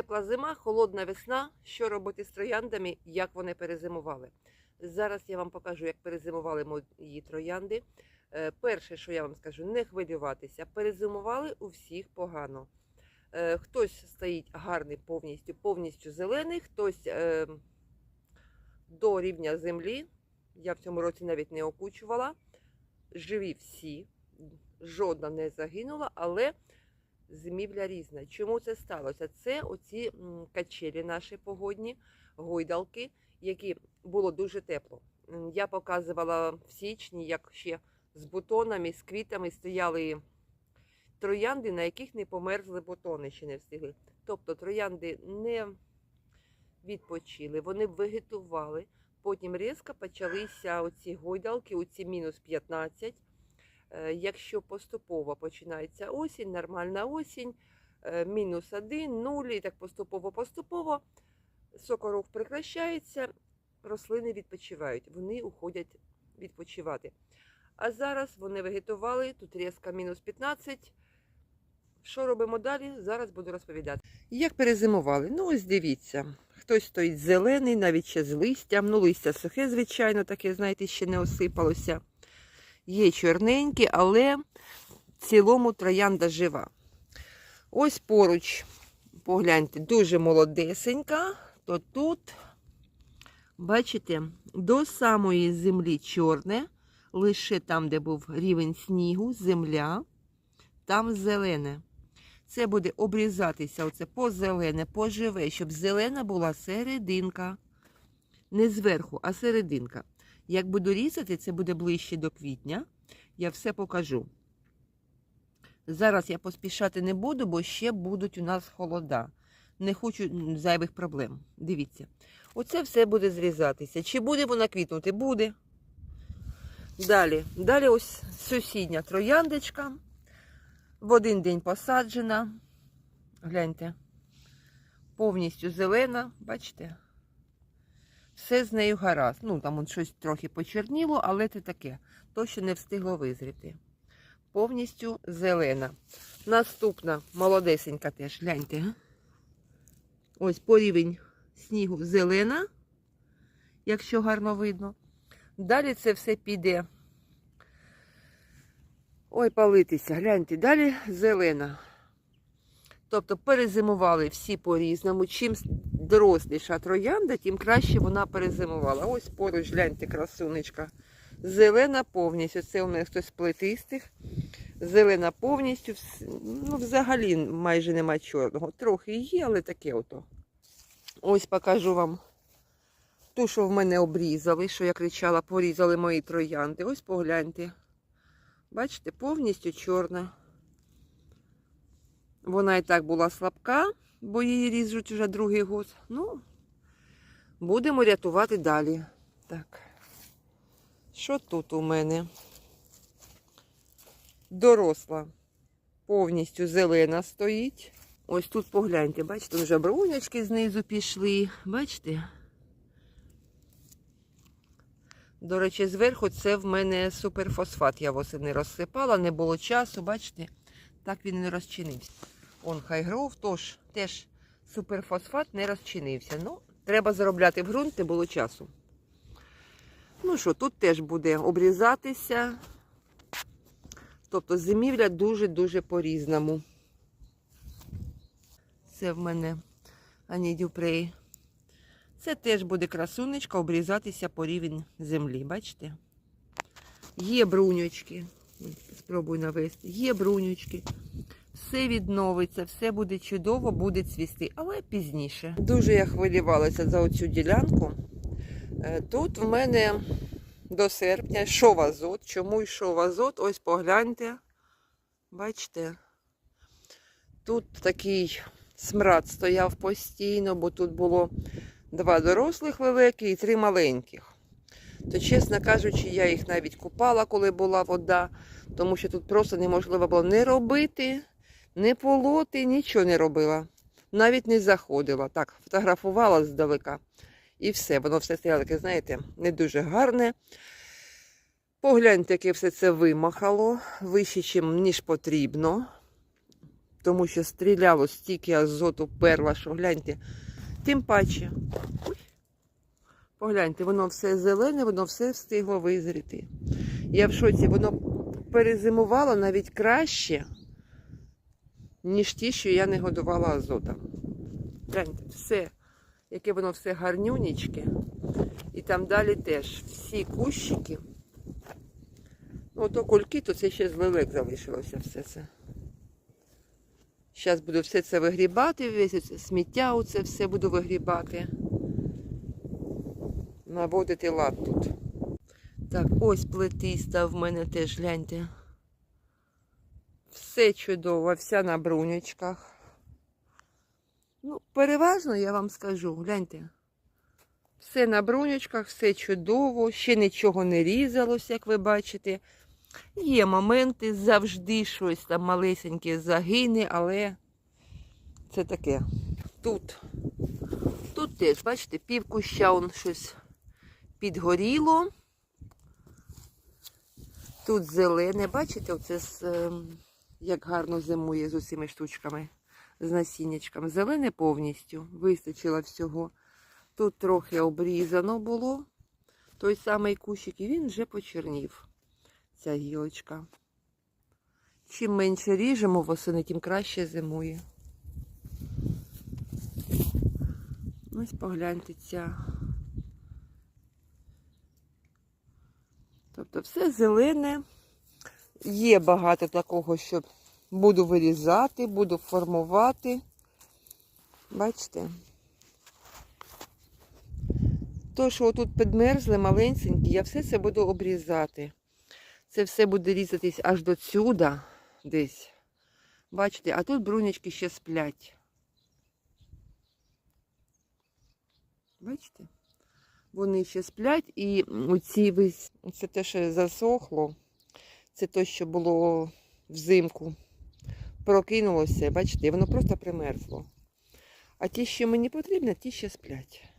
тепла зима, холодна весна. Що робити з трояндами, як вони перезимували? Зараз я вам покажу, як перезимували мої троянди. Е, Перше, що я вам скажу, не хвилюватися. Перезимували у всіх погано. Е, Хтось стоїть гарний, повністю, повністю зелений, хтось е, до рівня землі. Я в цьому році навіть не окучувала. Живі всі, жодна не загинула, але зимівля різна. Чому це сталося? Це оці качелі наші погодні, гойдалки, які було дуже тепло. Я показувала в січні, як ще з бутонами, з квітами стояли троянди, на яких не померзли бутони, ще не встигли. Тобто троянди не відпочили, вони вегетували. Потім різко почалися оці гойдалки, оці мінус 15. Е, Якщо поступово починається осінь, нормальна осінь, е, мінус 1, 0, і так поступово-поступово, сокорух прекращається, рослини відпочивають, вони уходять відпочивати. А зараз вони вегетували, тут різка мінус 15. Що робимо далі? Зараз буду розповідати. Як перезимували? Ну, ось дивіться. Хтось стоїть зелений, навіть ще з листям. Ну, листя сухе, звичайно, таке, знаєте, ще не осипалося. Є чорненькі, але в цілому троянда жива. Ось поруч, погляньте, дуже молодесенька, то тут, бачите, до самої землі чорне, лише там, де був рівень снігу, земля, там зелене. Це буде обрізатися оце позелене, поживе, щоб зелена була серединка. Не зверху, а серединка. Як буду різати, це буде ближче до квітня. Я все покажу. Зараз я поспішати не буду, бо ще будуть у нас холода. Не хочу зайвих проблем. Дивіться. Оце все буде зрізатися. Чи буде вона квітнути? Буде. Далі. Далі ось сусідня трояндочка. В один день посаджена. Гляньте. Повністю зелена, бачите? Все з нею гаразд. Ну, там он щось трохи почерніло, але це таке. То, що не встигло визріти. Повністю зелена. Наступна молодесенька теж, гляньте. Ось по рівень снігу зелена, якщо гарно видно. Далі це все піде. Ой, палитися, гляньте, далі зелена. Тобто перезимували всі по-різному. Чим доросліша троянда, тим краще вона перезимувала. Ось поруч, гляньте, красунечка. Зелена повністю. Це у мене хтось плетистих. Зелена повністю. Ну, взагалі майже нема чорного. Трохи є, але таке ото. Ось покажу вам ту, що в мене обрізали, що я кричала, порізали мої троянди. Ось погляньте. Бачите, повністю чорна. Вона і так була слабка, бо її ріжуть вже другий год. Ну, будемо рятувати далі. Так. Що тут у мене? Доросла. Повністю зелена стоїть. Ось тут погляньте, бачите, вже брунячки знизу пішли. Бачите? До речі, зверху це в мене суперфосфат. Я восени розсипала, не було часу, бачите? Так він і не розчинився. Он хайгров, тож теж суперфосфат не розчинився. Ну, треба заробляти в ґрунт, не було часу. Ну що, тут теж буде обрізатися. Тобто зимівля дуже-дуже по-різному. Це в мене Ані Дюпрей. Це теж буде красунечка обрізатися по рівень землі, бачите? Є бруньочки. Спробую навести. Є бруньочки. Все відновиться, все буде чудово, буде цвісти, але пізніше. Дуже я хвилювалася за оцю ділянку. Е, Тут в мене до серпня йшов азот. Чому йшов азот? Ось погляньте. Бачите? Тут такий смрад стояв постійно, бо тут було два дорослих великі і три маленьких. То, чесно кажучи, я їх навіть купала, коли була вода, тому що тут просто неможливо було не робити, не полоти, нічого не робила. Навіть не заходила. Так, фотографувала здалека. І все. Воно все стояло таке, знаєте, не дуже гарне. Погляньте, яке все це вимахало, вище, ніж потрібно. тому що стріляло стільки азоту перла, що гляньте. Тим паче. Погляньте, воно все зелене, воно все встигло визріти. Я в шоці, воно перезимувало навіть краще, ніж ті, що я не годувала азотом. Гляньте, все, яке воно все гарнюнічке. І там далі теж всі кущики. Ну, ото кульки, то це ще з лелек залишилося все це. Зараз буду все це вигрібати, весь це сміття оце все буду вигрібати. Наводити лад тут. Так, ось плетиста в мене теж, гляньте. Все чудово, вся на брунючках. Ну, переважно я вам скажу, гляньте. Все на брунючках, все чудово, ще нічого не різалось, як ви бачите. Є моменти, завжди щось там малесеньке загине, але це таке. Тут, тут теж, бачите, пів куща он щось підгоріло. Тут зелене, бачите, оце з, ем, як гарно зимує з усіма штучками, з насіннячками. Зелене повністю, вистачило всього. Тут трохи обрізано було той самий кущик, і він вже почернів, ця гілочка. Чим менше ріжемо восени, тим краще зимує. Ось погляньте ця. Тобто все зелене. Є багато такого, що буду вирізати, буду формувати. Бачите? То, що тут підмерзли маленькі, я все це буду обрізати. Це все буде різатись аж до сюди десь. Бачите, а тут брунячки ще сплять. Бачите? Вони ще сплять і оці весь, це те, що засохло. Це те, що було взимку. Прокинулося, бачите, воно просто примерзло. А ті, що мені потрібно, ті ще сплять.